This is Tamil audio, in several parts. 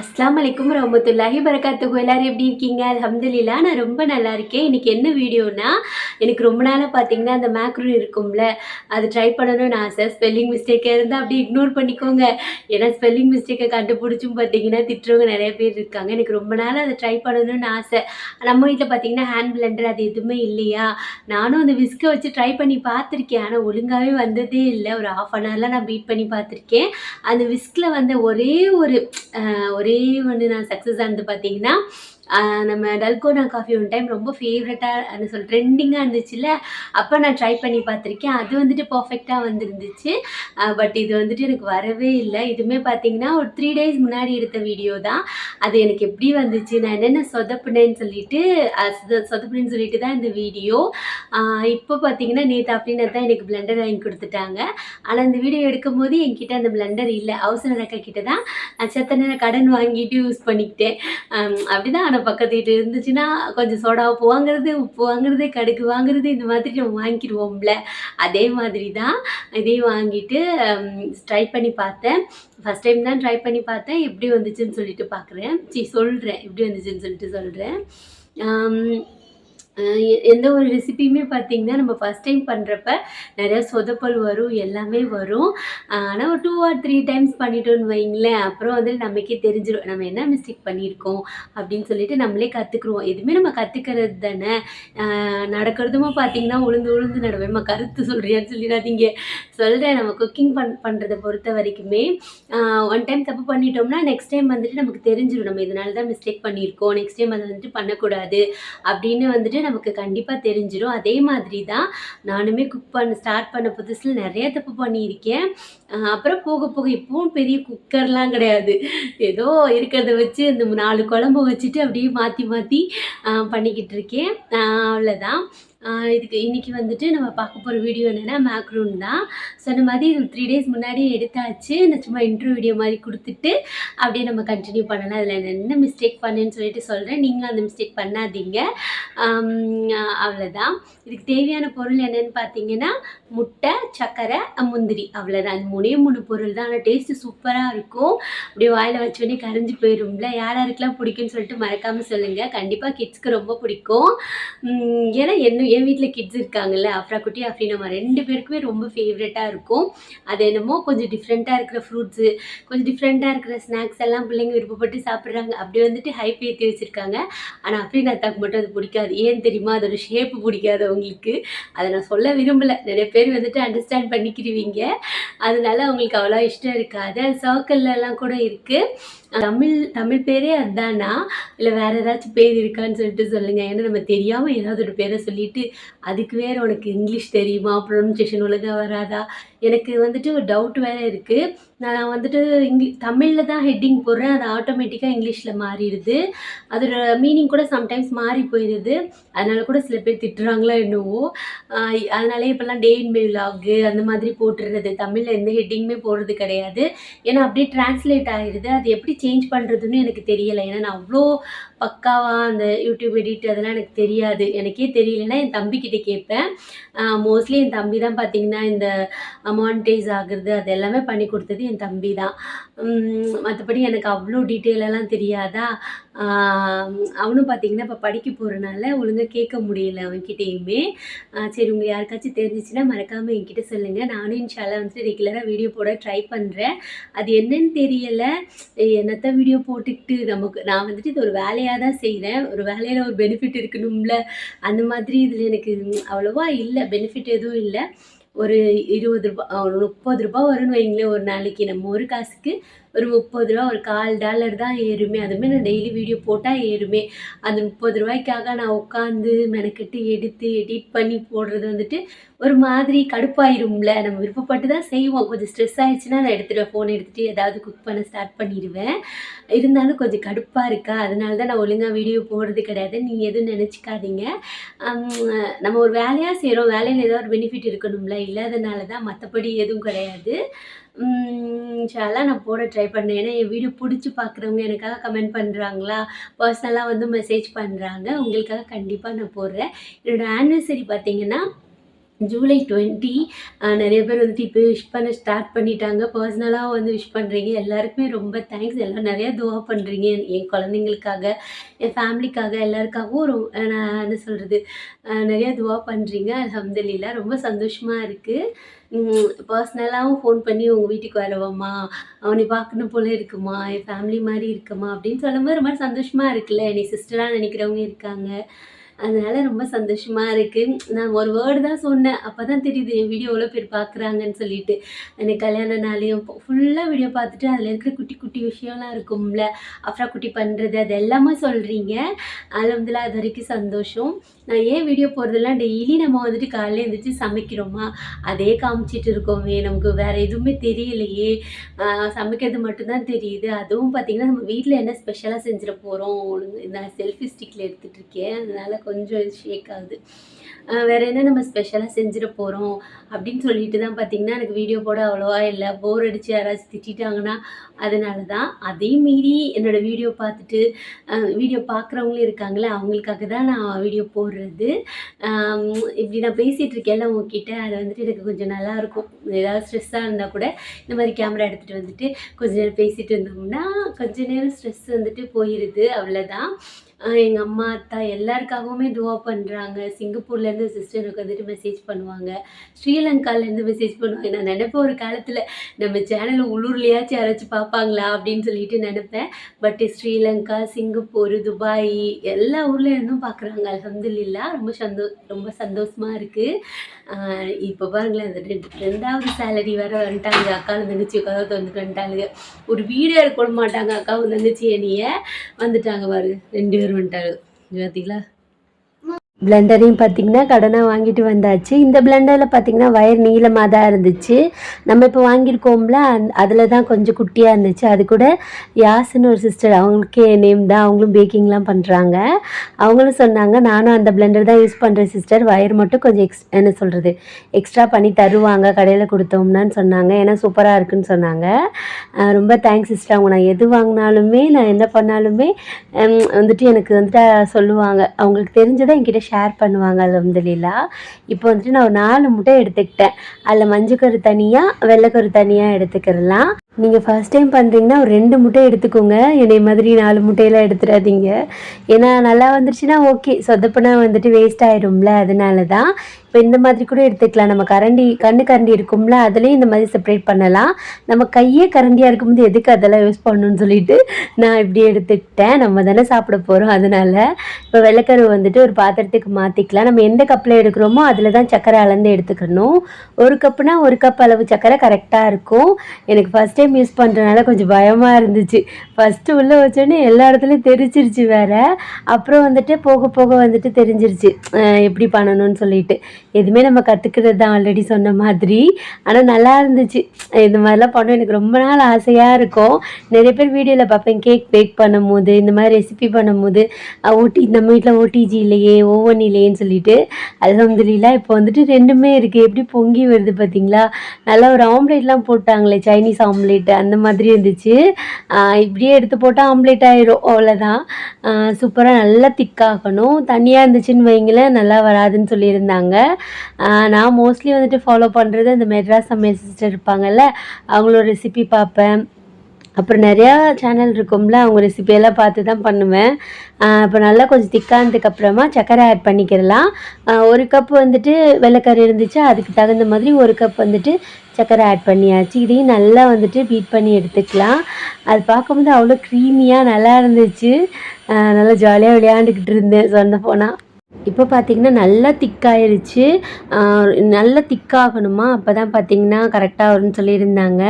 அஸ்லாம் வலைக்கும் ரஹமத்துல்லாஹி பரகாத்துகு எல்லாரும் எப்படி இருக்கீங்க? அலமதுல்லா நான் ரொம்ப நல்லா இருக்கேன். இன்றைக்கி என்ன வீடியோனா எனக்கு ரொம்ப நாளாக பார்த்தீங்கன்னா அந்த மேக்ரூன் இருக்கும்ல அது ட்ரை பண்ணணும்னு ஆசை. ஸ்பெல்லிங் மிஸ்டேக்காக இருந்தால் அப்படியே இக்னோர் பண்ணிக்கோங்க. ஏன்னா ஸ்பெல்லிங் மிஸ்டேக்கை கண்டுபிடிச்சும் பார்த்தீங்கன்னா திட்டுறவங்க நிறைய பேர் இருக்காங்க. எனக்கு ரொம்ப நாளாக அதை ட்ரை பண்ணணும்னு ஆசை. நம்ம வீட்டில் பார்த்தீங்கன்னா ஹேண்ட் பிளெண்டர் அது எதுவுமே இல்லையா? நானும் அந்த விஸ்கை வச்சு ட்ரை பண்ணி பார்த்துருக்கேன் ஆனால் ஒழுங்காகவே வந்ததே இல்லை. ஒரு ஆஃப் அன் ஹவரில் நான் பீட் பண்ணி பார்த்துருக்கேன் அந்த விஸ்கில் வந்த ஒரே ஒரு ஒரே ஒன்று நான் சக்ஸஸ் ஆனது பார்த்தீங்கன்னா நம்ம டல்கோனா காஃபி ஒன் டைம் ரொம்ப ஃபேவரட்டாக சொல் ட்ரெண்டிங்காக இருந்துச்சுல்ல? அப்போ நான் ட்ரை பண்ணி பார்த்துருக்கேன். அது வந்துட்டு பர்ஃபெக்டாக வந்துருந்துச்சு. பட் இது வந்துட்டு எனக்கு வரவே இல்லை. இதுவுமே பார்த்தீங்கன்னா ஒரு த்ரீ டேஸ் முன்னாடி எடுத்த வீடியோ தான். அது எனக்கு எப்படி வந்துச்சு நான் என்னென்ன சொதப்புனேன்னு சொல்லிட்டு சொத- சொதப்புனேன்னு சொல்லிட்டு தான் இந்த வீடியோ இப்போ பார்த்தீங்கன்னா நேற்று அப்படின்னு தான் எனக்கு பிளண்டர் வாங்கி கொடுத்துட்டாங்க. ஆனால் இந்த வீடியோ எடுக்கும் போது என்கிட்ட அந்த பிளண்டர் இல்லை. அவசர அக்கா கிட்ட தான் நான் நேரம் கடன் வாங்கிட்டு யூஸ் பண்ணிக்கிட்டேன். அப்படி அப்படிதான். பக்கத்து வீட்டு இருந்துச்சுன்னா கொஞ்சம் சோடா உப்பு வாங்குறது உப்பு வாங்குறது கடுகு வாங்குறது இந்த மாதிரி நம்ம வாங்கிடுவோம்ல அதே மாதிரி தான் இதையும் வாங்கிட்டு ட்ரை பண்ணி பார்த்தேன். ஃபஸ்ட் டைம் தான் ட்ரை பண்ணி பார்த்தேன். எப்படி வந்துச்சுன்னு சொல்லிட்டு பார்க்குறேன் சரி சொல்கிறேன் எப்படி வந்துச்சுன்னு சொல்லிட்டு சொல்கிறேன் எந்த ஒரு ரெசிபியுமே பார்த்தீங்கன்னா நம்ம ஃபஸ்ட் டைம் பண்ணுறப்ப நிறையா சொதப்பல் வரும் எல்லாமே வரும். ஆனால் ஒரு டூ ஆர் த்ரீ டைம்ஸ் பண்ணிட்டோன்னு வைங்களேன் அப்புறம் வந்து நமக்கே தெரிஞ்சிடும் நம்ம என்ன மிஸ்டேக் பண்ணியிருக்கோம் அப்படின்னு சொல்லிட்டு நம்மளே கற்றுக்குருவோம் எதுவுமே நம்ம கற்றுக்கிறது தானே? நடக்கிறதுமா பார்த்தீங்கன்னா உளுந்து உளுந்து நடுவேன் கருத்து சொல்கிறியான்னு சொல்லிடாதீங்க. சொல்கிறேன் நம்ம குக்கிங் பண் பண்ணுறதை பொறுத்த வரைக்குமே. ஒன் டைம் தப்பு பண்ணிட்டோம்னா நெக்ஸ்ட் டைம் வந்துட்டு நமக்கு தெரிஞ்சிடும் நம்ம இதனால தான் மிஸ்டேக் பண்ணியிருக்கோம் நெக்ஸ்ட் டைம் அதை வந்துட்டு பண்ணக்கூடாது அப்படின்னு வந்துட்டு நமக்கு கண்டிப்பாக தெரிஞ்சிடும் அதே மாதிரி தான் நானுமே குக் பண்ண ஸ்டார்ட் பண்ண புதுசில் நிறைய தப்பு பண்ணியிருக்கேன். அப்புறம் போக போக இப்பவும் பெரிய குக்கர்லாம் கிடையாது. ஏதோ இருக்கிறத வச்சு இந்த நாலு குழம்பு வச்சுட்டு அப்படியே மாற்றி மாற்றி பண்ணிக்கிட்டு இருக்கேன். அவ்வளோதான் இதுக்கு இன்றைக்கி வந்துட்டு நம்ம பார்க்க போகிற வீடியோ என்னென்னா மேக்ரூன் தான். சொன்ன மாதிரி இது த்ரீ டேஸ் முன்னாடி எடுத்தாச்சு. நான் சும்மா இன்ட்ரோ வீடியோ மாதிரி கொடுத்துட்டு அப்படியே நம்ம கண்டினியூ பண்ணலாம். அதில் என்ன மிஸ்டேக் பண்ணேன்னு சொல்லிட்டு சொல்கிறேன் நீங்களும் அந்த மிஸ்டேக் பண்ணாதீங்க. அவ்வளோதான் இதுக்கு தேவையான பொருள் என்னன்னு பார்த்தீங்கன்னா முட்டை சக்கரை முந்திரி. அவ்வளோதான் அந்த மூணே மூணு பொருள் தான். ஆனால் டேஸ்ட்டு சூப்பராக இருக்கும். அப்படியே வாயில் வச்சோடனே கரைஞ்சி போயிடும்ல யார் யாருக்கெல்லாம் பிடிக்கும்னு சொல்லிட்டு மறக்காமல் சொல்லுங்கள் கண்டிப்பாக கிட்ஸ்க்கு ரொம்ப பிடிக்கும். ஏன்னா என்ன என் வீட்டில் கிட்ஸ் இருக்காங்கல்ல அஃப்ரா குட்டி அஃப்ரீனம்மா ரெண்டு பேருக்குமே ரொம்ப ஃபேவரட்டாக இருக்கும். அது என்னமோ கொஞ்சம் டிஃப்ரெண்ட்டாக இருக்கிற ஃப்ரூட்ஸு கொஞ்சம் டிஃப்ரெண்ட்டாக இருக்கிற ஸ்நாக்ஸ் எல்லாம் பிள்ளைங்க விருப்பப்பட்டு சாப்பிட்றாங்க. அப்படி வந்துட்டு ஹைப் ஏற்றி வச்சுருக்காங்க. ஆனால் அஃப்ரீன் அத்தாக்கு மட்டும் அது பிடிக்காது. ஏன் தெரியுமா? அதோட ஷேப்பு பிடிக்காது அவங்களுக்கு. அதை நான் சொல்ல விரும்பலை. நிறைய பேர் வந்துட்டு அண்டர்ஸ்டாண்ட் பண்ணிக்கிடுவீங்க அதனால அவங்களுக்கு அவ்வளோ இஷ்டம் இருக்காது. சர்க்கிள்லலாம் கூட இருக்குது தமிழ் தமிழ் பேரே அதானா? இல்லை வேறு ஏதாச்சும் பேர் இருக்கான்னு சொல்லிட்டு சொல்லுங்கள் ஏன்னா நம்ம தெரியாமல் ஏதாவது ஒரு பேரை சொல்லிட்டு அதுக்கு வேறு உனக்கு இங்கிலீஷ் தெரியுமா? ப்ரொனன்சியேஷன் ஒழுங்காக வராதா? எனக்கு வந்துட்டு ஒரு டவுட் வேறு இருக்குது நான் வந்துட்டு இங்கிலீ தமிழில் தான் ஹெட்டிங் போடுறேன். அது ஆட்டோமேட்டிக்காக இங்கிலீஷில் மாறிடுது. அதோட மீனிங் கூட சம்டைம்ஸ் மாறி போயிடுது. அதனால கூட சில பேர் திட்டுறாங்களோ என்னவோ. அதனாலே இப்போல்லாம் டே இன் மை விலாகு அந்த மாதிரி போட்டுடுறது தமிழில் எந்த ஹெட்டிங்குமே போடுறது கிடையாது. ஏன்னா அப்படியே டிரான்ஸ்லேட் ஆகிடுது அது எப்படி சேஞ்ச் பண்ணுறதுன்னு எனக்கு தெரியலை. ஏன்னா நான் அவ்வளோ பக்காவாக அந்த யூடியூப் எடிட் அதெல்லாம் எனக்கு தெரியாது. எனக்கே தெரியலன்னா என் தம்பிக்கிட்ட கேட்பேன். மோஸ்ட்லி என் தம்பி தான் பார்த்தீங்கன்னா இந்த மானிட்டைஸ் ஆகுறது அது எல்லாமே பண்ணி கொடுத்தது என் தம்பி தான். மற்றபடி எனக்கு அவ்வளோ டீட்டெயிலெல்லாம் தெரியாதா? அவனும் பார்த்தீங்கன்னா இப்போ படிக்க போகிறனால ஒழுங்காக கேட்க முடியல அவன்கிட்டயுமே. சரி உங்கள் யாருக்காச்சும் தெரிஞ்சிச்சுன்னா மறக்காமல் என்கிட்ட சொல்லுங்கள் நானும் இன்ஷால்லாம் வந்துட்டு ரெகுலராக வீடியோ போட ட்ரை பண்ணுறேன் அது என்னன்னு தெரியலை. என்னத்த வீடியோ போட்டுக்கிட்டு நமக்கு நான் வந்துட்டு இது ஒரு வேலையாக தான் செய்கிறேன் ஒரு வேலையில் ஒரு பெனிஃபிட் இருக்கணும்ல அந்த மாதிரி இதில் எனக்கு அவ்வளோவா இல்லை. பெனிஃபிட் எதுவும் இல்லை. ஒரு இருபது ரூபா முப்பது ரூபா வரும்னு வைங்களேன் ஒரு நாளைக்கு. நம்ம ஒரு காசுக்கு ஒரு முப்பது ரூபா ஒரு கால் டாலர் தான் ஏறுமே. அதுவுமே நான் டெய்லி வீடியோ போட்டால் ஏறுமே. அந்த முப்பது ரூபாய்க்காக நான் உட்காந்து மெனக்கெட்டு எடுத்து எடிட் பண்ணி போடுறது வந்துட்டு ஒரு மாதிரி கடுப்பாயிரும்ல. நம்ம விருப்பப்பட்டு தான் செய்வோம். கொஞ்சம் ஸ்ட்ரெஸ் ஆகிடுச்சுன்னா நான் எடுத்துடுவேன். ஃபோன் எடுத்துகிட்டு ஏதாவது குக் பண்ண ஸ்டார்ட் பண்ணிடுவேன். இருந்தாலும் கொஞ்சம் கடுப்பாக இருக்கா? அதனால தான் நான் ஒழுங்காக வீடியோ போடுறது கிடையாது. நீங்கள் எதுவும் நினச்சிக்காதீங்க. நம்ம ஒரு வேலையாக செய்கிறோம் வேலையில் ஏதோ ஒரு பெனிஃபிட் இருக்கணும்ல. இல்லாதனால தான் மற்றபடி எதுவும் கிடையாது. ஷாலாக நான் போட ட்ரை பண்ணேன். ஏன்னா என் வீடியோ பிடிச்சி பார்க்குறவங்க எனக்காக கமெண்ட் பண்ணுறாங்களா பர்சனலாக வந்து மெசேஜ் பண்ணுறாங்க உங்களுக்காக கண்டிப்பாக நான் போடுறேன். என்னோடய ஆனிவர்சரி பார்த்தீங்கன்னா ஜூலை டுவெண்ட்டி நிறைய பேர் வந்துட்டு இப்போ விஷ் பண்ண ஸ்டார்ட் பண்ணிட்டாங்க. பர்சனலாக வந்து விஷ் பண்ணுறீங்க எல்லாருக்குமே ரொம்ப தேங்க்ஸ் எல்லாம் நிறையா துவா பண்ணுறீங்க என் குழந்தைங்களுக்காக என் ஃபேமிலிக்காக எல்லாருக்காகவும் ரொ நான் என்ன சொல்கிறது நிறையா துவா பண்ணுறீங்க அலமதுல்லா ரொம்ப சந்தோஷமாக இருக்குது பர்சனலாகவும் ஃபோன் பண்ணி உங்கள் வீட்டுக்கு வரவாம்மா அவனை பார்க்கணும் போல இருக்குமா? என் ஃபேமிலி மாதிரி இருக்குமா? அப்படின்னு சொல்லும்போது ரொம்ப சந்தோஷமாக இருக்குல்ல? என்னை சிஸ்டராக நினைக்கிறவங்க இருக்காங்க. அதனால் ரொம்ப சந்தோஷமாக இருக்குது நான் ஒரு வேர்டு தான் சொன்னேன். அப்போ தான் தெரியுது என் வீடியோ எவ்வளோ பேர் பார்க்குறாங்கன்னு சொல்லிட்டு. எனக்கு கல்யாண நாளையும் ஃபுல்லாக வீடியோ பார்த்துட்டு அதில் இருக்கிற குட்டி குட்டி விஷயம்லாம் இருக்கும்ல, அஃப்ரா குட்டி பண்ணுறது அது எல்லாமே சொல்றீங்க. அல்ஹம்துலில்லாஹ் அது வரைக்கும் சந்தோஷம். நான் ஏன் வீடியோ போகிறதெல்லாம் டெய்லி நம்ம வந்துட்டு காலையில் எழுந்திரிச்சு சமைக்கிறோமா, அதே காமிச்சிட்டு இருக்கோமே, நமக்கு வேற எதுவுமே தெரியலையே, சமைக்கிறது மட்டும்தான் தெரியுது. அதுவும் பார்த்திங்கன்னா நம்ம வீட்டில் என்ன ஸ்பெஷலாக செஞ்சிட போகிறோம் நான் செல்ஃபி ஸ்டிக்கில் எடுத்துகிட்டு இருக்கேன். அதனால் கொஞ்சம் கொஞ்சம் ஷேக் ஆகுது. வேறு வேற என்ன நம்ம ஸ்பெஷலாக செஞ்சிட போகிறோம் அப்படின்னு சொல்லிட்டு தான் பார்த்தீங்கன்னா, எனக்கு வீடியோ போட அவ்வளோவா இல்லை போர் அடித்து யாராச்சும் திட்டாங்கன்னா அதனால தான். அதையும் மீறி என்னோடய வீடியோ பார்த்துட்டு, வீடியோ பார்க்குறவங்களும் இருக்காங்கல்ல, அவங்களுக்காக தான் நான் வீடியோ போடுறது. இப்படி நான் பேசிகிட்டு இருக்கேன்ல உங்ககிட்ட, அது வந்துட்டு எனக்கு கொஞ்சம் நல்லாயிருக்கும். ஏதாவது ஸ்ட்ரெஸ்ஸாக இருந்தால் கூட, இந்த மாதிரி கேமரா எடுத்துகிட்டு வந்துட்டு, கொஞ்ச நேரம் பேசிகிட்டு இருந்தோம்னா, கொஞ்ச நேரம் ஸ்ட்ரெஸ் வந்துட்டு போயிடுது அவ்வளோதான். எங்கள் அம்மா, அத்தா எல்லாருக்காகவுமே துவா பண்ணுறாங்க சிங்கப்பூர்லேருந்து சிஸ்டர் உட்காந்துட்டு மெசேஜ் பண்ணுவாங்க. ஸ்ரீலங்காலேருந்து மெசேஜ் பண்ணுவாங்க. நான் நினைப்பேன் ஒரு காலத்தில் நம்ம சேனல் உள்ளூர்லேயாச்சும் யாராச்சும் பார்ப்பாங்களா அப்படின்னு சொல்லிட்டு நினைப்பேன் பட் ஸ்ரீலங்கா, சிங்கப்பூர், துபாய் எல்லா ஊர்லேருந்தும் பார்க்குறாங்க. அலமதுல்லா ரொம்ப சந்தோ ரொம்ப சந்தோஷமா இருக்குது இப்போ பாருங்களேன், அந்த ரெண்டு ரெண்டாவது சேலரி வேறு வந்துட்டாங்க. அக்காவும் தங்கச்சி உட்காந்து வந்துட்டு வந்துட்டாளுங்க ஒரு வீடியோ இருக்க விட மாட்டாங்க அக்காவும் தங்கச்சி என்னைய. வந்துட்டாங்க பாருங்க. ரெண்டு பேரும் வந்துட்டாளுக. இங்க பார்த்தீங்களா? பிளெண்டரையும் பார்த்திங்கன்னா கடனாக வாங்கிட்டு வந்தாச்சு. இந்த பிளெண்டரில் பார்த்தீங்கன்னா, வயர் நீளமாக தான் இருந்துச்சு. நம்ம இப்போ வாங்கியிருக்கோம்ல, அந் அதில் தான் கொஞ்சம் குட்டியாக இருந்துச்சு. அது கூட யாஸ்ன்னு ஒரு சிஸ்டர் அவங்களுக்கே நேம் தான். அவங்களும் பேக்கிங்லாம் பண்ணுறாங்க அவங்களும் சொன்னாங்க, "நானும் அந்த பிளெண்டர் தான் யூஸ் பண்ணுறேன் சிஸ்டர். வயர் மட்டும் கொஞ்சம் எக்ஸ் என்ன சொல்கிறது எக்ஸ்ட்ரா பண்ணி தருவாங்க கடையில் கொடுத்தோம்னான்னு சொன்னாங்க. ஏன்னா சூப்பராக இருக்குன்னு சொன்னாங்க. ரொம்ப தேங்க்ஸ் சிஸ்டர். அவங்க நான் எது வாங்கினாலுமே நான் என்ன பண்ணாலுமே வந்துட்டு எனக்கு வந்துட்டு சொல்லுவாங்க. அவங்களுக்கு தெரிஞ்சதை என்கிட்ட ஷேர் பண்ணுவாங்க. அல்ஹம்துலில்லாஹ். இப்போ வந்துட்டு நான் ஒரு நாலு முட்டை எடுத்துக்கிட்டேன். அதில் மஞ்சக்கரு தனியாக வெள்ளைக்கரு தனியாக எடுத்துக்கிறலாம் நீங்கள் ஃபர்ஸ்ட் டைம் பண்ணுறீங்கன்னா ஒரு ரெண்டு முட்டை எடுத்துக்கோங்க. என்னை மாதிரி நாலு முட்டையெல்லாம் எடுத்துடாதீங்க ஏன்னா நல்லா வந்துருச்சுன்னா ஓகே. சொதப்பினா வந்துட்டு வேஸ்ட் ஆயிரும்ல. அதனால தான். இப்போ இந்த மாதிரி கூட எடுத்துக்கலாம். நம்ம கரண்டி கண்ணு கரண்டி இருக்கும்ல, அதுலேயும் இந்த மாதிரி செப்பரேட் பண்ணலாம். நம்ம கையே கரண்டியாக இருக்கும்போது எதுக்கு அதெல்லாம் யூஸ் பண்ணணும்னு சொல்லிட்டு, நான் இப்படி எடுத்துக்கிட்டேன். நம்ம தானே சாப்பிட போகிறோம் அதனால. இப்போ வெள்ளைக்கரு வந்துட்டு ஒரு பாத்திரத்துக்கு மாற்றிக்கலாம் நம்ம எந்த கப்பில் எடுக்கிறோமோ, அதில் தான் சக்கரை அளந்து எடுத்துக்கணும். ஒரு கப்புனா ஒரு கப் அளவு சக்கரை கரெக்டாக இருக்கும். எனக்கு ஃபஸ்ட் டைம் யூஸ் பண்ணுறனால கொஞ்சம் பயமாக இருந்துச்சு. ஃபர்ஸ்ட்டு உள்ளே வச்சோன்னே எல்லா இடத்துலையும் தெரிச்சிருச்சு வேற. அப்புறம் வந்துட்டு போக போக வந்துட்டு தெரிஞ்சிருச்சு. எப்படி பண்ணணும்னு சொல்லிட்டு. எதுவுமே நம்ம கற்றுக்கிறது தான் ஆல்ரெடி சொன்ன மாதிரி. ஆனால் நல்லா இருந்துச்சு. இந்த மாதிரிலாம் பண்ண எனக்கு ரொம்ப நாள் ஆசையாக இருக்கும். நிறைய பேர் வீடியோவில் பார்ப்பேன். கேக் பேக் பண்ணும்போது, இந்த மாதிரி ரெசிபி பண்ணும்போது, போது ஓடி நம்ம வீட்டில் ஓடிஜி இல்லையே, ஓவன் இல்லையேன்னு சொல்லிட்டு. அல்ஹம்துலில்லாஹ் இப்போ வந்துட்டு ரெண்டுமே இருக்குது எப்படி பொங்கி வருது பார்த்தீங்களா? நல்லா ஒரு ஆம்லேட்லாம் போட்டாங்களே, சைனீஸ் ஆம்லேட் அந்த மாதிரி இருந்துச்சு. இப்படியே எடுத்து போட்டால் ஆம்லேட் ஆயிரும். அவ்வளோதான். சூப்பராக நல்லா திக்காகணும். தனியாக இருந்துச்சுன்னு வைங்களேன், நல்லா வராதுன்னு சொல்லியிருந்தாங்க. நான் மோஸ்ட்லி வந்துட்டு ஃபாலோ பண்ணுறது இந்த மெட்ராஸ் சமையல் சிஸ்டர் இருப்பாங்கல்ல, அவங்களோட ரெசிபி பார்ப்பேன். அப்புறம் நிறையா சேனல் இருக்கும்ல, அவங்க ரெசிபியெல்லாம் பார்த்து தான் பண்ணுவேன். இப்போ நல்லா கொஞ்சம் திக்கானதுக்கு அப்புறமா ஆட் பண்ணிக்கிறலாம் ஒரு கப் வந்துட்டு வெள்ளைக்கறி இருந்துச்சு. அதுக்கு தகுந்த மாதிரி ஒரு கப் வந்துட்டு சர்க்கரை ஆட் பண்ணியாச்சு. இதையும் நல்லா வந்துட்டு பீட் பண்ணி எடுத்துக்கலாம். அது பார்க்கும்போது அவ்வளோ க்ரீமியாக நல்லா இருந்துச்சு. நல்லா ஜாலியாக விளையாண்டுக்கிட்டு இருந்தேன் சொல்லப்போனா. இப்போ பார்த்தீங்கன்னா, நல்லா திக்காயிருச்சு. நல்லா திக்காகணுமா, அப்பதான் பார்த்தீங்கன்னா கரெக்டாக வரும்னு சொல்லியிருந்தாங்க.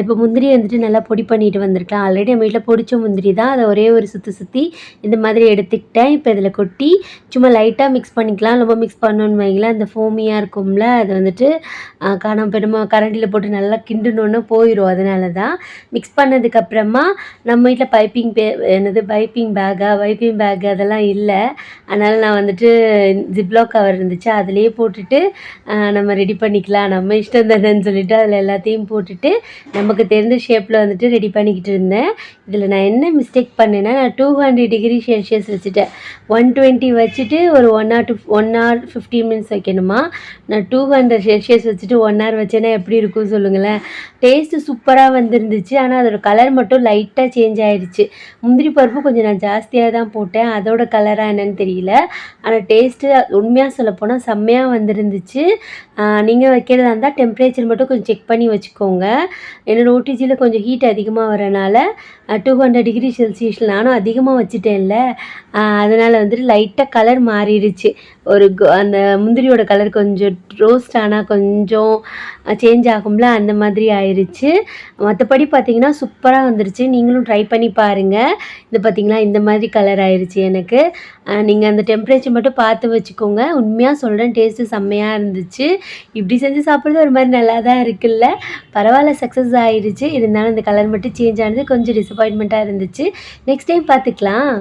இப்போ முந்திரி வந்துட்டு நல்லா பொடி பண்ணிட்டு வந்திருக்கலாம் ஆல்ரெடி நம்ம வீட்டில் பொடிச்ச முந்திரி தான். அதை ஒரே ஒரு சுற்றி சுற்றி இந்த மாதிரி எடுத்துக்கிட்டேன். இப்போ இதில் கொட்டி சும்மா லைட்டாக மிக்ஸ் பண்ணிக்கலாம். ரொம்ப மிக்ஸ் பண்ணணும்னு வைங்களேன், அந்த ஃபோமியாக இருக்கும்ல, அது வந்துட்டு காணாம போயிடும். கரண்டியில் போட்டு நல்லா கிண்டுனோனே போயிடும் அதனால தான். மிக்ஸ் பண்ணதுக்கப்புறமா நம்ம வீட்டில் பைப்பிங் பே என்னது பைப்பிங் பேக்கா, வைப்பிங் பேக் அதெல்லாம் இல்லை அதனால் நான் வந்து வந்துட்டு ஜிப்லாக் கவர் இருந்துச்சு. அதுலேயே போட்டுட்டு நம்ம ரெடி பண்ணிக்கலாம். நம்ம இஷ்டம் தானேன்னு சொல்லிட்டு அதில் எல்லாத்தையும் போட்டுட்டு நமக்கு தெரிஞ்ச ஷேப்பில் வந்துட்டு ரெடி பண்ணிக்கிட்டு இருந்தேன். இதில் நான் என்ன மிஸ்டேக் பண்ணேன்னா நான் டூ ஹண்ட்ரட் டிகிரி செல்சியஸ் வச்சுட்டேன். ஒன் டுவெண்ட்டி வச்சுட்டு ஒரு one hour to one hour fifteen minutes வைக்கணுமா? நான் டூ ஹண்ட்ரட் செல்சியஸ் வச்சுட்டு ஒன் ஹவர் வச்சேன்னா எப்படி இருக்கும் சொல்லுங்களேன்? டேஸ்ட்டு சூப்பராக வந்துருந்துச்சு. ஆனால் அதோட கலர் மட்டும் லைட்டாக சேஞ்ச் ஆயிடுச்சு முந்திரி பருப்பு கொஞ்சம் நான் ஜாஸ்தியாக தான் போட்டேன். அதோட கலராக என்னன்னு தெரியல. ஆனால் டேஸ்ட்டு உண்மையாக சொல்லப்போனால் செம்மையாக வந்துருந்துச்சு. நீங்கள் வைக்கிறதா இருந்தால் டெம்பரேச்சர் மட்டும் கொஞ்சம் செக் பண்ணி வச்சுக்கோங்க. என்னோடய ஓடிஜியில் கொஞ்சம் ஹீட் அதிகமாக வரனால டூ ஹண்ட்ரட் டிகிரி செல்சியஸில் நானும் அதிகமாக வச்சுட்டேன்ல. அதனால் வந்துட்டு லைட்டாக கலர் மாறிடுச்சு. ஒரு அந்த முந்திரியோட கலர் கொஞ்சம் ரோஸ்ட் ஆனால் கொஞ்சம் சேஞ்ச் ஆகும்ல அந்த மாதிரி ஆயிடுச்சு. மற்றபடி பார்த்தீங்கன்னா சூப்பராக வந்துருச்சு. நீங்களும் ட்ரை பண்ணி பாருங்கள் இது பார்த்தீங்களா இந்த மாதிரி கலர் ஆயிடுச்சு எனக்கு. நீங்கள் அந்த டெம்பரேச்சர் மட்டும் பார்த்து வச்சுக்கோங்க. உண்மையாக சொல்கிறேன் டேஸ்ட்டு செம்மையாக இருந்துச்சு. இப்படி செஞ்சு சாப்பிட்றது ஒரு மாதிரி நல்லா தான் இருக்குல்ல. பரவாயில்ல சக்ஸஸ் ஆயிடுச்சு. இருந்தாலும் இந்த கலர் மட்டும் சேஞ்ச் ஆனது கொஞ்சம் டிசப்பாயின்மெண்ட்டாக இருந்துச்சு. நெக்ஸ்ட் டைம் பார்த்துக்கலாம்